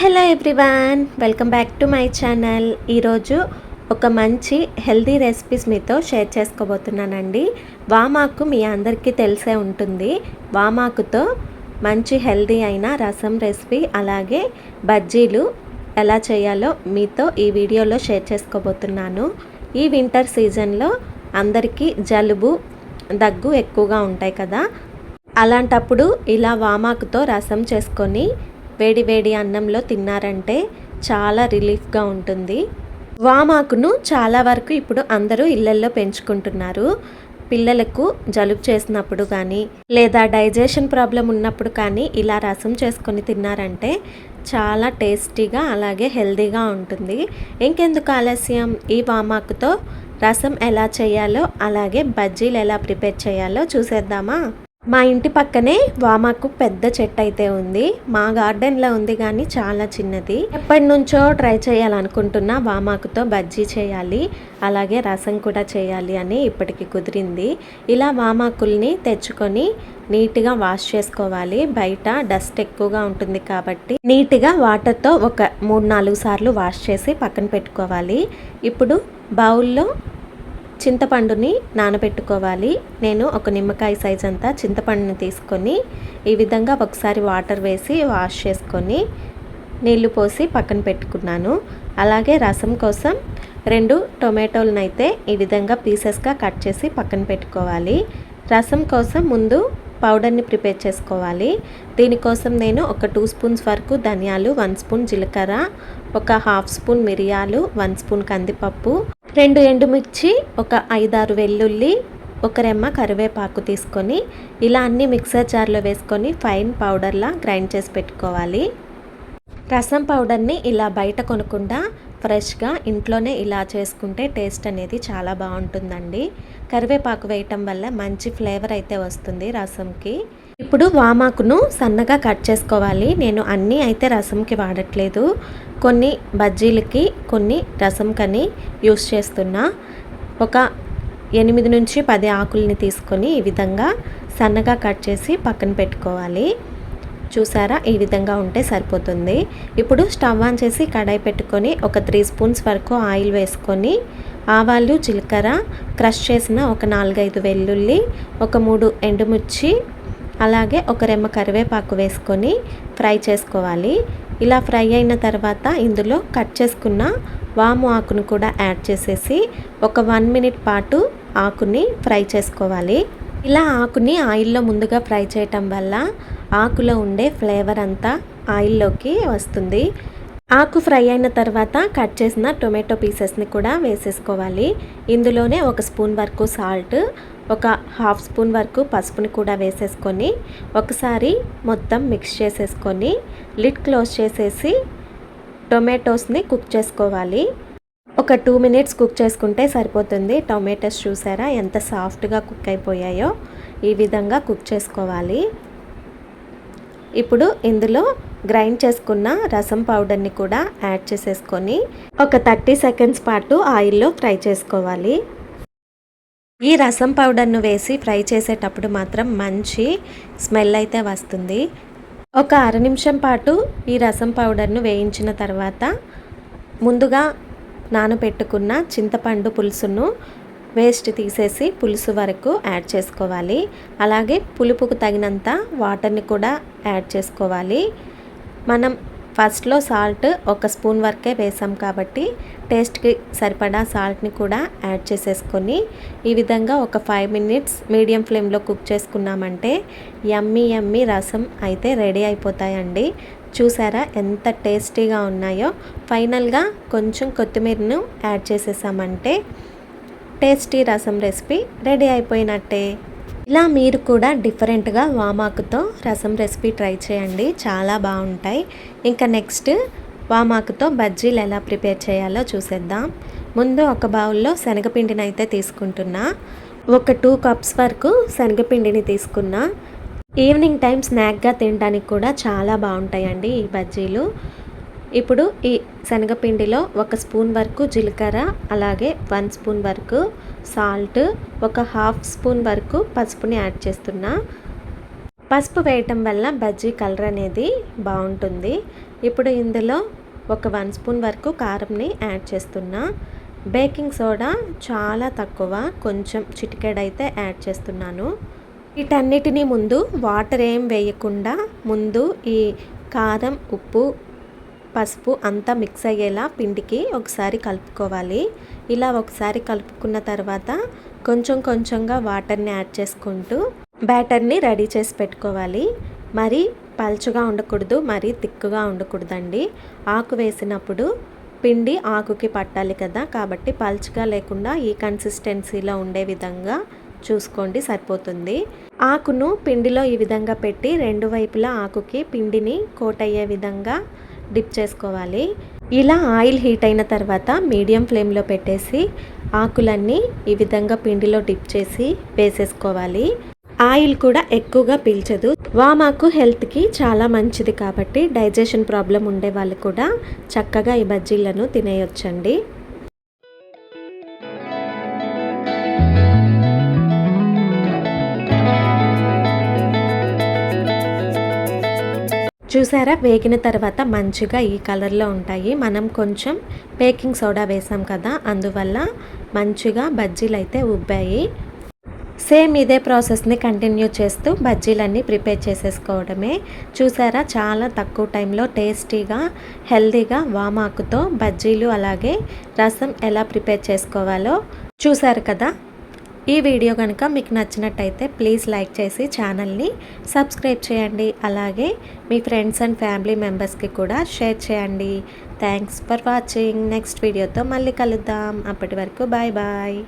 Hello everyone welcome back to my channel. ఈరోజు ఒక మంచి హెల్దీ రెసిపీస్ మీతో షేర్ చేసుకోబోతున్నానండి. వామాకు మీ అందరికీ తెలిసే ఉంటుంది. వామాకుతో మంచి హెల్దీ అయిన రసం రెసిపీ అలాగే బజ్జీలు ఎలా చేయాలో మీతో ఈ వీడియోలో షేర్ చేసుకోబోతున్నాను. ఈ వింటర్ సీజన్లో అందరికీ జలుబు దగ్గు ఎక్కువగా ఉంటాయి కదా. అలాంటప్పుడు ఇలా వామాకుతో రసం చేసుకొని వేడి వేడి అన్నంలో తిన్నారంటే చాలా రిలీఫ్గా ఉంటుంది. వామాకును చాలా వరకు ఇప్పుడు అందరూ ఇళ్ళల్లో పెంచుకుంటున్నారు. పిల్లలకు జలుబు చేసినప్పుడు కానీ లేదా డైజెషన్ ప్రాబ్లం ఉన్నప్పుడు కానీ ఇలా రసం చేసుకొని తిన్నారంటే చాలా టేస్టీగా అలాగే హెల్తీగా ఉంటుంది. ఇంకెందుకు ఆలస్యం? ఈ వామాకుతో రసం ఎలా చేయాలో అలాగే బజ్జీలు ఎలా ప్రిపేర్ చేయాలో చూసేద్దామా? మా ఇంటి పక్కనే వామాకు పెద్ద చెట్టు అయితే ఉంది. మా గార్డెన్లో ఉంది కానీ చాలా చిన్నది. ఎప్పటి నుంచో ట్రై చేయాలనుకుంటున్నా వామాకుతో బజ్జీ చేయాలి అలాగే రసం కూడా చేయాలి అని ఇప్పటికి కుదిరింది. ఇలా వామాకుల్ని తెచ్చుకొని నీట్గా వాష్ చేసుకోవాలి. బయట డస్ట్ ఎక్కువగా ఉంటుంది కాబట్టి నీట్గా వాటర్తో ఒక మూడు నాలుగు సార్లు వాష్ చేసి పక్కన పెట్టుకోవాలి. ఇప్పుడు బౌల్లో చింతపండుని నానబెట్టుకోవాలి. నేను ఒక నిమ్మకాయ సైజ్ అంతా చింతపండుని తీసుకొని ఈ విధంగా ఒకసారి వాటర్ వేసి వాష్ చేసుకొని నీళ్ళు పోసి పక్కన పెట్టుకున్నాను. అలాగే రసం కోసం రెండు టొమాటోలను అయితే ఈ విధంగా పీసెస్గా కట్ చేసి పక్కన పెట్టుకోవాలి. రసం కోసం ముందు పౌడర్ని ప్రిపేర్ చేసుకోవాలి. దీనికోసం నేను ఒక టూ స్పూన్స్ వరకు ధనియాలు వన్ స్పూన్ జీలకర్ర ఒక హాఫ్ స్పూన్ మిరియాలు వన్ స్పూన్ కందిపప్పు రెండు ఎండుమిర్చి ఒక ఐదారు వెల్లుల్లి ఒక రెమ్మ కరివేపాకు తీసుకొని ఇలా అన్ని మిక్సర్ జార్లో వేసుకొని ఫైన్ పౌడర్లా గ్రైండ్ చేసి పెట్టుకోవాలి. రసం పౌడర్ని ఇలా బయట కొనకుండా ఫ్రెష్గా ఇంట్లోనే ఇలా చేసుకుంటే టేస్ట్ అనేది చాలా బాగుంటుందండి. కరివేపాకు వేయటం వల్ల మంచి ఫ్లేవర్ అయితే వస్తుంది రసంకి. ఇప్పుడు వామాకును సన్నగా కట్ చేసుకోవాలి. నేను అన్నీ అయితే రసంకి వాడట్లేదు. కొన్ని బజ్జీలకి కొన్ని రసంకని యూస్ చేస్తున్నా. ఒక ఎనిమిది నుంచి పది ఆకుల్ని తీసుకొని ఈ విధంగా సన్నగా కట్ చేసి పక్కన పెట్టుకోవాలి. చూసారా? ఈ విధంగా ఉంటే సరిపోతుంది. ఇప్పుడు స్టవ్ ఆన్ చేసి కడాయి పెట్టుకొని ఒక త్రీ స్పూన్స్ వరకు ఆయిల్ వేసుకొని ఆవాలు జీలకర్ర క్రష్ చేసిన ఒక నాలుగైదు వెల్లుల్లి ఒక మూడు ఎండుమిర్చి అలాగే ఒక రెమ్మ కరివేపాకు వేసుకొని ఫ్రై చేసుకోవాలి. ఇలా ఫ్రై అయిన తర్వాత ఇందులో కట్ చేసుకున్న వాము ఆకును కూడా యాడ్ చేసేసి ఒక వన్ మినిట్ పాటు ఆకుని ఫ్రై చేసుకోవాలి. ఇలా ఆకుని ఆయిల్లో ముందుగా ఫ్రై చేయటం వల్ల ఆకులో ఉండే ఫ్లేవర్ అంతా ఆయిల్లోకి వస్తుంది. ఆకు ఫ్రై అయిన తర్వాత కట్ చేసిన టొమాటో పీసెస్ని కూడా వేసేసుకోవాలి. ఇందులోనే ఒక స్పూన్ వరకు సాల్ట్ ఒక హాఫ్ స్పూన్ వరకు పసుపుని కూడా వేసేసుకొని ఒకసారి మొత్తం మిక్స్ చేసేసుకొని లిడ్ క్లోజ్ చేసేసి టొమాటోస్ని కుక్ చేసుకోవాలి. ఒక టూ మినిట్స్ కుక్ చేసుకుంటే సరిపోతుంది. టొమాటోస్ చూసారా ఎంత సాఫ్ట్గా కుక్ అయిపోయాయో? ఈ విధంగా కుక్ చేసుకోవాలి. ఇప్పుడు ఇందులో గ్రైండ్ చేసుకున్న రసం పౌడర్ని కూడా యాడ్ చేసేసుకొని ఒక థర్టీ సెకండ్స్ పాటు ఆయిల్లో ఫ్రై చేసుకోవాలి. ఈ రసం పౌడర్ను వేసి ఫ్రై చేసేటప్పుడు మాత్రం మంచి స్మెల్ అయితే వస్తుంది. ఒక అర నిమిషం పాటు ఈ రసం పౌడర్ను వేయించిన తర్వాత ముందుగా నానబెట్టుకున్న చింతపండు పులుసును వేస్ట్ తీసేసి పులుసు వరకు యాడ్ చేసుకోవాలి. అలాగే పులుపుకు తగినంత వాటర్ని కూడా యాడ్ చేసుకోవాలి. మనం ఫస్ట్లో సాల్ట్ ఒక స్పూన్ వరకే వేసాం కాబట్టి టేస్ట్కి సరిపడా సాల్ట్ని కూడా యాడ్ చేసేసుకొని ఈ విధంగా ఒక ఫైవ్ మినిట్స్ మీడియం ఫ్లేమ్లో కుక్ చేసుకున్నామంటే యమ్మీ యమ్మీ రసం అయితే రెడీ అయిపోతాయండి. చూసారా ఎంత టేస్టీగా ఉన్నాయో. ఫైనల్గా కొంచెం కొత్తిమీరను యాడ్ చేసేసామంటే టేస్టీ రసం రెసిపీ రెడీ అయిపోయినట్టే. ఇలా మీరు కూడా డిఫరెంట్గా వామాకుతో రసం రెసిపీ ట్రై చేయండి. చాలా బాగుంటాయి. ఇంకా నెక్స్ట్ వామాకుతో బజ్జీలు ఎలా ప్రిపేర్ చేయాలో చూసేద్దాం. ముందు ఒక బౌల్లో శనగపిండిని అయితే తీసుకుంటున్నా. ఒక టూ కప్స్ వరకు శనగపిండిని తీసుకున్నా. ఈవినింగ్ టైం స్నాక్గా తినడానికి కూడా చాలా బాగుంటాయండి ఈ బజ్జీలు. ఇప్పుడు ఈ శనగపిండిలో ఒక స్పూన్ వరకు జీలకర్ర అలాగే వన్ స్పూన్ వరకు సాల్ట్ ఒక హాఫ్ స్పూన్ వరకు పసుపుని యాడ్ చేస్తున్నా. పసుపు వేయటం వల్ల బజ్జీ కలర్ అనేది బాగుంటుంది. ఇప్పుడు ఇందులో ఒక వన్ స్పూన్ వరకు కారంని యాడ్ చేస్తున్నా. బేకింగ్ సోడా చాలా తక్కువ కొంచెం చిటికెడైతే యాడ్ చేస్తున్నాను. వీటన్నిటిని ముందు వాటర్ ఏం వేయకుండా ముందు ఈ కారం ఉప్పు పసుపు అంతా మిక్స్ అయ్యేలా పిండికి ఒకసారి కలుపుకోవాలి. ఇలా ఒకసారి కలుపుకున్న తర్వాత కొంచెం కొంచెంగా వాటర్ని యాడ్ చేసుకుంటూ బ్యాటర్ని రెడీ చేసి పెట్టుకోవాలి. మరి పల్చగా ఉండకూడదు మరీ తిక్కుగా ఉండకూడదండి. ఆకు వేసినప్పుడు పిండి ఆకుకి పట్టాలి కదా కాబట్టి పల్చగా లేకుండా ఈ కన్సిస్టెన్సీలో ఉండే విధంగా చూసుకోండి సరిపోతుంది. ఆకును పిండిలో ఈ విధంగా పెట్టి రెండు వైపులా ఆకుకి పిండిని కోట్ అయ్యే విధంగా డిప్ చేసుకోవాలి. ఇలా ఆయిల్ హీట్ అయిన తర్వాత మీడియం ఫ్లేమ్లో పెట్టేసి ఆకులన్నీ ఈ విధంగా పిండిలో డిప్ చేసి వేసేసుకోవాలి. ఆయిల్ కూడా ఎక్కువగా పీల్చదు. వామాకు హెల్త్కి చాలా మంచిది కాబట్టి డైజెషన్ ప్రాబ్లం ఉండే వాళ్ళు కూడా చక్కగా ఈ బజ్జీలను తినేయొచ్చండి. చూసారా? వేగిన తర్వాత మంచిగా ఈ కలర్లో ఉంటాయి. మనం కొంచెం బేకింగ్ సోడా వేసాం కదా అందువల్ల మంచిగా బజ్జీలు అయితే ఉబ్బాయి. సేమ్ ఇదే ప్రాసెస్ని కంటిన్యూ చేస్తూ బజ్జీలన్నీ ప్రిపేర్ చేసేసుకోవడమే. చూసారా? చాలా తక్కువ టైంలో టేస్టీగా హెల్దీగా వామాకుతో బజ్జీలు అలాగే రసం ఎలా ప్రిపేర్ చేసుకోవాలో చూసారు కదా? ఈ వీడియో కనుక మీకు నచ్చినట్టయితే ప్లీజ్ లైక్ చేసి ఛానల్ని సబ్స్క్రైబ్ చేయండి. అలాగే మీ ఫ్రెండ్స్ అండ్ ఫ్యామిలీ మెంబర్స్కి కూడా షేర్ చేయండి. Thanks for watching. నెక్స్ట్ వీడియోతో మళ్ళీ కలుద్దాం. అప్పటి వరకు బాయ్ బాయ్